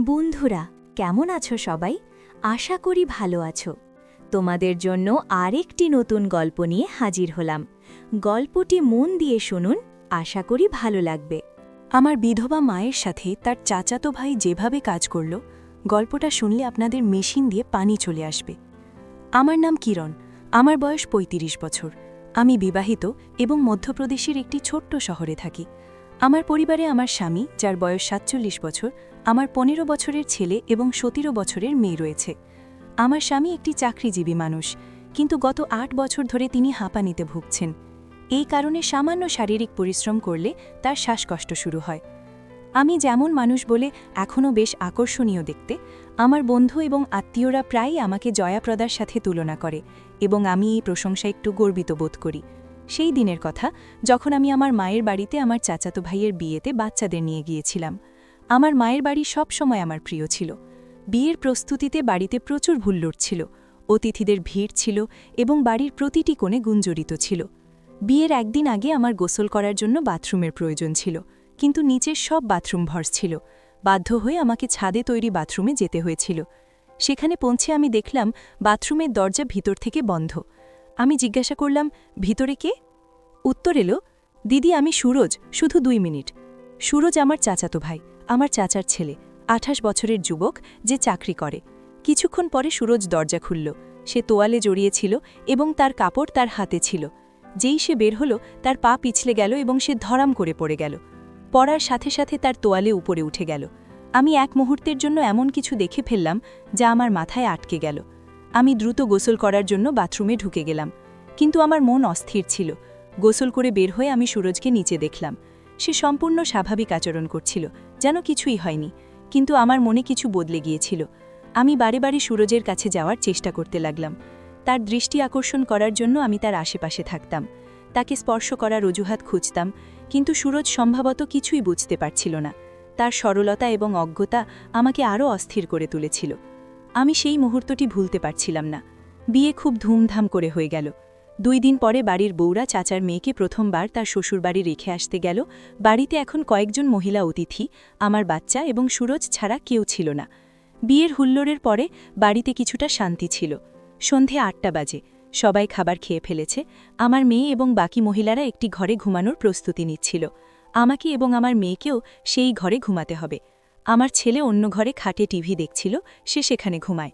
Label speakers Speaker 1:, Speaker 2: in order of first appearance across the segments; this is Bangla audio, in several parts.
Speaker 1: বন্ধুরা, কেমন আছো সবাই? আশা করি ভালো আছো। তোমাদের জন্য আরেকটি নতুন গল্প নিয়ে হাজির হলাম। গল্পটি মন দিয়ে শুনুন, আশা করি ভালো লাগবে।
Speaker 2: আমার বিধবা মায়ের সাথে তার চাচাতো ভাই যেভাবে কাজ করল, গল্পটা শুনলে আপনাদের মেশিন দিয়ে পানি চলে আসবে। আমার নাম কিরণ, আমার বয়স ৩৫ বছর। আমি বিবাহিত এবং মধ্যপ্রদেশের একটি ছোট্ট শহরে থাকি। আমার পরিবারে আমার স্বামী, যার বয়স সাতচল্লিশ বছর আমার পনেরো বছরের ছেলে এবং সতেরো বছরের মেয়ে রয়েছে। আমার স্বামী একটি চাকরিজীবী মানুষ, কিন্তু গত আট বছর ধরে তিনি হাঁপানিতে ভুগছেন। এই কারণে সামান্য শারীরিক পরিশ্রম করলে তার শ্বাসকষ্ট শুরু হয়। আমি যেমন মানুষ বলে এখনও বেশ আকর্ষণীয় দেখতে, আমার বন্ধু এবং আত্মীয়রা প্রায়ই আমাকে জয়াপ্রদার সাথে তুলনা করে এবং আমি এই প্রশংসা একটু গর্বিত বোধ করি। সেই দিনের কথা, যখন আমি আমার মায়ের বাড়িতে আমার চাচাতো ভাইয়ের বিয়েতে বাচ্চাদের নিয়ে গিয়েছিলাম। আমার মায়ের বাড়ি সব সময় আমার প্রিয় ছিল। বিয়ের প্রস্তুতিতে বাড়িতে প্রচুর ভুল্লোড় ছিল, অতিথিদের ভিড় ছিল এবং বাড়ির প্রতিটি কোণে গুঞ্জরিত ছিল। বিয়ের একদিন আগে আমার গোসল করার জন্য বাথরুমের প্রয়োজন ছিল, কিন্তু নিচের সব বাথরুম ভর্স ছিল। বাধ্য হয়ে আমাকে ছাদে তৈরি বাথরুমে যেতে হয়েছিল। সেখানে পৌঁছে আমি দেখলাম বাথরুমের দরজা ভিতর থেকে বন্ধ। আমি জিজ্ঞাসা করলাম, ভিতরে কে? উত্তর এলো, দিদি, আমি সুরজ, শুধু দুই মিনিট। সুরজ আমার চাচাতো ভাই। আমার চাচার ছেলে, আঠাশ বছরের যুবক, যে চাকরি করে। কিছুক্ষণ পরে সুরজ দরজা খুলল। সে তোয়ালে জড়িয়েছিল এবং তার কাপড় তার হাতে ছিল। যেই সে বের হলো, তার পা পিছলে গেল এবং সে ধরাম করে পড়ে গেল। পড়ার সাথে সাথে তার তোয়ালে উপরে উঠে গেল। আমি এক মুহূর্তের জন্য এমন কিছু দেখে ফেললাম, যা আমার মাথায় আটকে গেল। আমি দ্রুত গোসল করার জন্য বাথরুমে ঢুকে গেলাম। কিন্তু আমার মন অস্থির ছিল। গোসল করে বের হয়ে আমি সুরজকে নিচে দেখলাম। সে সম্পূর্ণ স্বাভাবিক আচরণ করছিল। যেন কিছুই হয়নি, কিন্তু আমার মনে কিছু বদলে গিয়েছিল। আমি বারে বারে সুরজের কাছে যাওয়ার চেষ্টা করতে লাগলাম। তার দৃষ্টি আকর্ষণ করার জন্য আমি তার আশেপাশে থাকতাম। তাকে স্পর্শ করার অজুহাত খুঁজতাম, কিন্তু সুরজ সম্ভবত কিছুই বুঝতে পারছিল না। তার সরলতা এবং অজ্ঞতা আমাকে আরও অস্থির করে তুলেছিল। আমি সেই মুহূর্তটি ভুলতে পারছিলাম না। বিয়ে খুব ধুমধাম করে হয়ে গেল। দুই দিন পরে বাড়ির বউরা চাচার মেয়েকে প্রথমবার তার শ্বশুরবাড়ি রেখে আসতে গেল। বাড়িতে এখন কয়েকজন মহিলা অতিথি, আমার বাচ্চা এবং সুরজ ছাড়া কেউ ছিল না। বিয়ের হুল্লোড়ের পরে বাড়িতে কিছুটা শান্তি ছিল। সন্ধে আটটা বাজে। সবাই খাবার খেয়ে ফেলেছে। আমার মেয়ে এবং বাকি মহিলারা একটি ঘরে ঘুমানোর প্রস্তুতি নিচ্ছিল। আমাকে এবং আমার মেয়েকেও সেই ঘরে ঘুমাতে হবে। আমার ছেলে অন্য ঘরে খাটে টিভি দেখছিল, সে সেখানে ঘুমায়।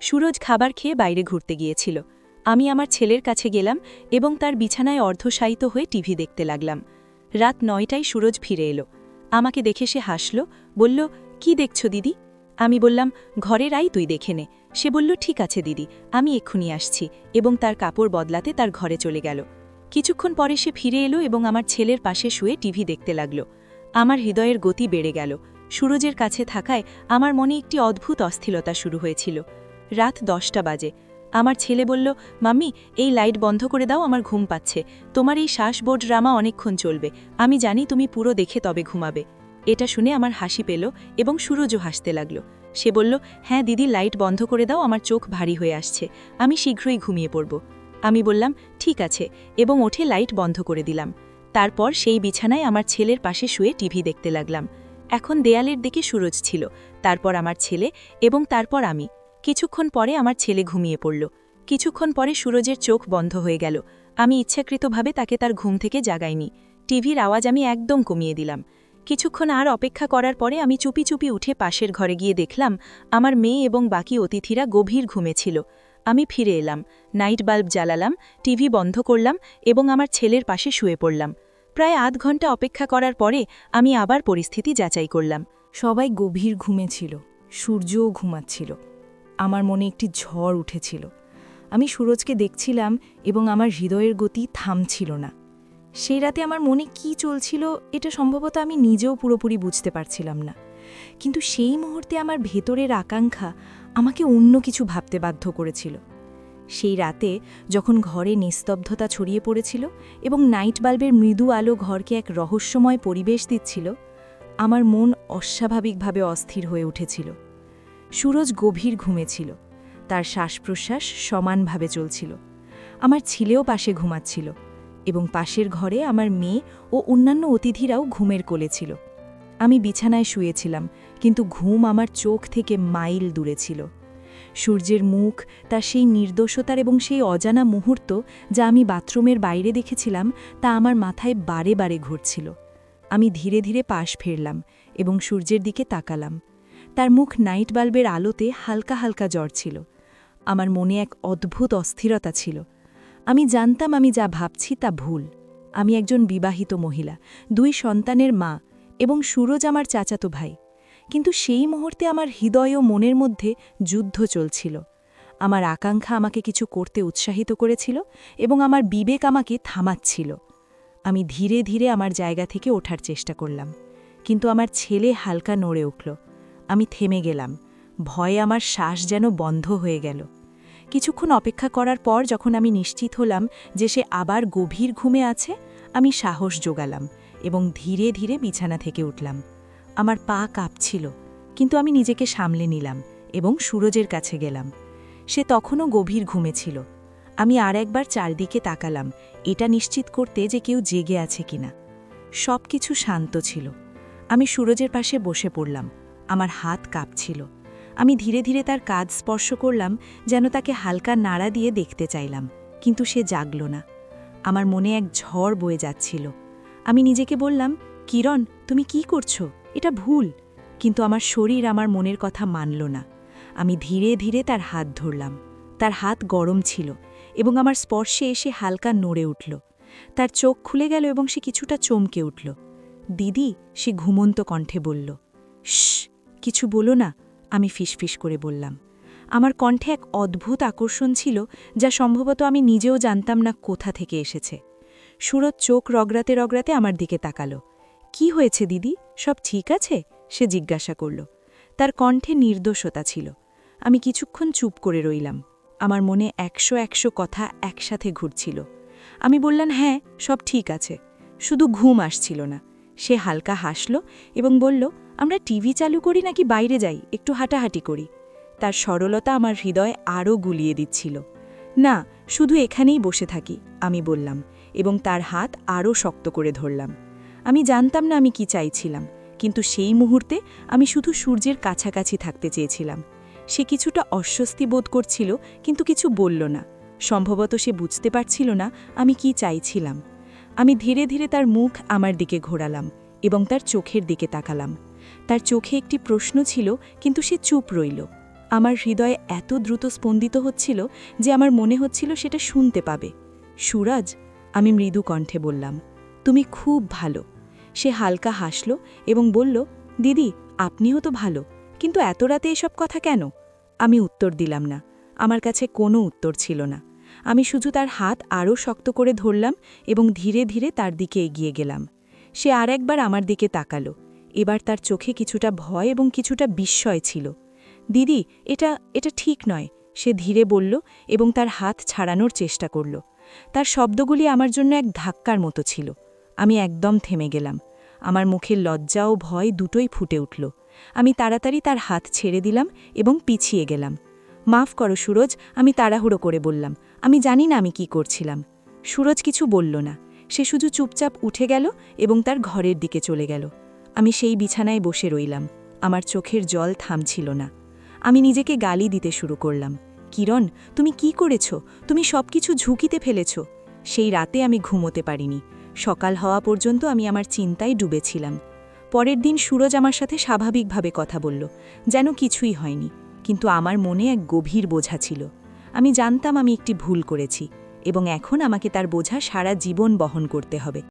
Speaker 2: সুরজ খাবার খেয়ে বাইরে ঘুরতে গিয়েছিল। আমি আমার ছেলের কাছে গেলাম এবং তার বিছানায় অর্ধশায়িত হয়ে টিভি দেখতে লাগলাম। রাত নয়টায় সুরজ ফিরে এলো। আমাকে দেখে সে হাসল, বলল, কি দেখছ দিদি? আমি বললাম, ঘরের আই তুই দেখে নে। সে বলল, ঠিক আছে দিদি, আমি এক্ষুনি আসছি। এবং তার কাপড় বদলাতে তার ঘরে চলে গেল। কিছুক্ষণ পরে সে ফিরে এলো এবং আমার ছেলের পাশে শুয়ে টিভি দেখতে লাগল। আমার হৃদয়ের গতি বেড়ে গেল। সুরজের কাছে থাকায় আমার মনে একটি অদ্ভুত অস্থিরতা শুরু হয়েছিল। রাত দশটা বাজে। আমার ছেলে বলল, মাম্মি, এই লাইট বন্ধ করে দাও, আমার ঘুম পাচ্ছে। তোমার এই শ্বাসবোর্ড ড্রামা অনেকক্ষণ চলবে। আমি জানি তুমি পুরো দেখে তবে ঘুমাবে। এটা শুনে আমার হাসি পেল এবং সুরজও হাসতে লাগল। সে বলল হ্যাঁ দিদি, লাইট বন্ধ করে দাও, আমার চোখ ভারী হয়ে আসছে। আমি শীঘ্রই ঘুমিয়ে পড়ব। আমি বললাম, ঠিক আছে। এবং ওঠে লাইট বন্ধ করে দিলাম। তারপর সেই বিছানায় আমার ছেলের পাশে শুয়ে টিভি দেখতে লাগলাম। এখন দেয়ালের দিকে সুরজ ছিল। তারপর আমার ছেলে এবং তারপর আমি। কিছুক্ষণ পরে আমার ছেলে ঘুমিয়ে পড়ল। কিছুক্ষণ পরে সুরজের চোখ বন্ধ হয়ে গেল। আমি ইচ্ছাকৃতভাবে তাকে তার ঘুম থেকে জাগাইনি। টিভির আওয়াজ আমি একদম কমিয়ে দিলাম। কিছুক্ষণ আর অপেক্ষা করার পরে আমি চুপি চুপি উঠে পাশের ঘরে গিয়ে দেখলাম, আমার মেয়ে এবং বাকি অতিথিরা গভীর ঘুমেছিল আমি ফিরে এলাম, নাইট বাল্ব জ্বালালাম, টিভি বন্ধ করলাম এবং আমার ছেলের পাশে শুয়ে পড়লাম। প্রায় আধ ঘণ্টা অপেক্ষা করার পরে আমি আবার পরিস্থিতি যাচাই করলাম।
Speaker 3: সবাই গভীর ঘুমে ছিল। সূর্যও ঘুমাচ্ছিল। আমার মনে একটি ঝড় উঠেছিল। আমি সুরজকে দেখছিলাম এবং আমার হৃদয়ের গতি থামছিল না। সেই রাতে আমার মনে কি চলছিল, এটা সম্ভবত আমি নিজেও পুরোপুরি বুঝতে পারছিলাম না। কিন্তু সেই মুহূর্তে আমার ভেতরের আকাঙ্ক্ষা আমাকে অন্য কিছু ভাবতে বাধ্য করেছিল। সেই রাতে যখন ঘরে নিস্তব্ধতা ছড়িয়ে পড়েছিল এবং নাইট বাল্বের মৃদু আলো ঘরকে এক রহস্যময় পরিবেশ দিচ্ছিল, আমার মন অস্বাভাবিকভাবে অস্থির হয়ে উঠেছিল। সুরজ গভীর ঘুমেছিল তার শ্বাস প্রশ্বাস সমানভাবে চলছিল। আমার ছেলেও পাশে ঘুমাচ্ছিল এবং পাশের ঘরে আমার মেয়ে ও অন্যান্য অতিথিরাও ঘুমের কোলে ছিল। আমি বিছানায় শুয়েছিলাম, কিন্তু ঘুম আমার চোখ থেকে মাইল দূরে ছিল। সূর্যের মুখ, তার সেই নির্দোষতার এবং সেই অজানা মুহূর্ত যা আমি বাথরুমের বাইরে দেখেছিলাম, তা আমার মাথায় বারে বারে ঘুরছিল। আমি ধীরে ধীরে পাশ ফিরলাম এবং সূর্যের দিকে তাকালাম। তার মুখ নাইট বাল্বের আলোতে হালকা হালকা জ্বর ছিল। আমার মনে এক অদ্ভুত অস্থিরতা ছিল। আমি জানতাম আমি যা ভাবছি তা ভুল। আমি একজন বিবাহিত মহিলা, দুই সন্তানের মা এবং সুরজ আমার চাচাতো ভাই। কিন্তু সেই মুহূর্তে আমার হৃদয় ও মনের মধ্যে যুদ্ধ চলছিল। আমার আকাঙ্ক্ষা আমাকে কিছু করতে উৎসাহিত করেছিল এবং আমার বিবেক আমাকে থামাচ্ছিল। আমি ধীরে ধীরে আমার জায়গা থেকে ওঠার চেষ্টা করলাম। কিন্তু আমার ছেলে হালকা নড়ে উঠল। আমি থেমে গেলাম। ভয়ে আমার শ্বাস যেন বন্ধ হয়ে গেল। কিছুক্ষণ অপেক্ষা করার পর যখন আমি নিশ্চিত হলাম যে সে আবার গভীর ঘুমে আছে, আমি সাহস জোগালাম এবং ধীরে ধীরে বিছানা থেকে উঠলাম। আমার পা কাঁপছিল, কিন্তু আমি নিজেকে সামলে নিলাম এবং সুরজের কাছে গেলাম। সে তখনও গভীর ঘুমে ছিল। আমি আর একবার চারদিকে তাকালাম, এটা নিশ্চিত করতে যে কেউ জেগে আছে কিনা। সব কিছু শান্ত ছিল। আমি সুরজের পাশে বসে পড়লাম। আমার হাত কাঁপছিল। আমি ধীরে ধীরে তার কাজ স্পর্শ করলাম, যেন তাকে হালকা নাড়া দিয়ে দেখতে চাইলাম, কিন্তু সে জাগল না। আমার মনে এক ঝড় বয়ে যাচ্ছিল। আমি নিজেকে বললাম, কিরণ, তুমি কি করছ? এটা ভুল। কিন্তু আমার শরীর আমার মনের কথা মানল না। আমি ধীরে ধীরে তার হাত ধরলাম। তার হাত গরম ছিল এবং আমার স্পর্শে এসে হালকা নড়ে উঠল। তার চোখ খুলে গেল এবং সে কিছুটা চমকে উঠল। দিদি, সে ঘুমন্ত কণ্ঠে বলল। কিছু বলো না, আমি ফিসফিস করে বললাম। আমার কণ্ঠে এক অদ্ভুত আকর্ষণ ছিল, যা সম্ভবত আমি নিজেও জানতাম না কোথা থেকে এসেছে। সুরত চোখ রগড়াতে রগড়াতে আমার দিকে তাকালো। কি হয়েছে দিদি? সব ঠিক আছে? সে জিজ্ঞাসা করল। তার কণ্ঠে নির্দোষতা ছিল। আমি কিছুক্ষণ চুপ করে রইলাম। আমার মনে একশো একশো কথা একসাথে ঘুরছিল। আমি বললাম হ্যাঁ সব ঠিক আছে। শুধু ঘুম আসছিল না। সে হালকা হাসল এবং বলল আমরা টিভি চালু করি নাকি বাইরে যাই, একটু হাঁটাহাঁটি করি। তার সরলতা আমার হৃদয় আরও গুলিয়ে দিচ্ছিল। না, শুধু এখানেই বসে থাকি, আমি বললাম, এবং তার হাত আরও শক্ত করে ধরলাম। আমি জানতাম না আমি কি চাইছিলাম, কিন্তু সেই মুহূর্তে আমি শুধু সূর্যের কাছাকাছি থাকতে চেয়েছিলাম। সে কিছুটা অস্বস্তি বোধ করছিল, কিন্তু কিছু বলল না। সম্ভবত সে বুঝতে পারছিল না আমি কি চাইছিলাম। আমি ধীরে ধীরে তার মুখ আমার দিকে ঘোরালাম, এবং তার চোখের দিকে তাকালাম। তার চোখে একটি প্রশ্ন ছিল, কিন্তু সে চুপ রইল। আমার হৃদয়ে এত দ্রুত স্পন্দিত হচ্ছিল যে আমার মনে হচ্ছিল সেটা শুনতে পাবে। সুরাজ, আমি মৃদু কণ্ঠে বললাম, তুমি খুব ভালো। সে হালকা হাসল এবং বলল, দিদি, আপনিও তো ভালো, কিন্তু এত রাতে এসব কথা কেন? আমি উত্তর দিলাম না, আমার কাছে কোনো উত্তর ছিল না। আমি শুধু তার হাত আরও শক্ত করে ধরলাম এবং ধীরে ধীরে তার দিকে এগিয়ে গেলাম। সে আর একবার আমার দিকে তাকালো। এবার তার চোখে কিছুটা ভয় এবং কিছুটা বিস্ময় ছিল। দিদি, এটা এটা ঠিক নয়, সে ধীরে বলল এবং তার হাত ছাড়ানোর চেষ্টা করল। তার শব্দগুলি আমার জন্য এক ধাক্কার মতো ছিল। আমি একদম থেমে গেলাম। আমার মুখের লজ্জা ও ভয় দুটোই ফুটে উঠল। আমি তাড়াতাড়ি তার হাত ছেড়ে দিলাম এবং পিছিয়ে গেলাম। মাফ করো সুরজ, আমি তাড়াহুড়ো করে বললাম। আমি জানি না আমি কি করছিলাম। সুরজ কিছু বলল না। সে শুধু চুপচাপ উঠে গেল এবং তার ঘরের দিকে চলে গেল। আমি সেই বিছানায় বসে রইলাম। আমার চোখের জল থামছিল না। আমি নিজেকে গালি দিতে শুরু করলাম। কিরণ, তুমি কি করেছ? তুমি সব কিছু ঝুঁকিতে ফেলেছ। সেই রাতে আমি ঘুমোতে পারিনি। সকাল হওয়া পর্যন্ত আমি আমার চিন্তায় ডুবেছিলাম। পরের দিন সুরজ আমার সাথে স্বাভাবিকভাবে কথা বলল, যেন কিছুই হয়নি। কিন্তু আমার মনে এক গভীর বোঝা ছিল। আমি জানতাম আমি একটি ভুল করেছি এবং এখন আমাকে তার বোঝা সারা জীবন বহন করতে হবে।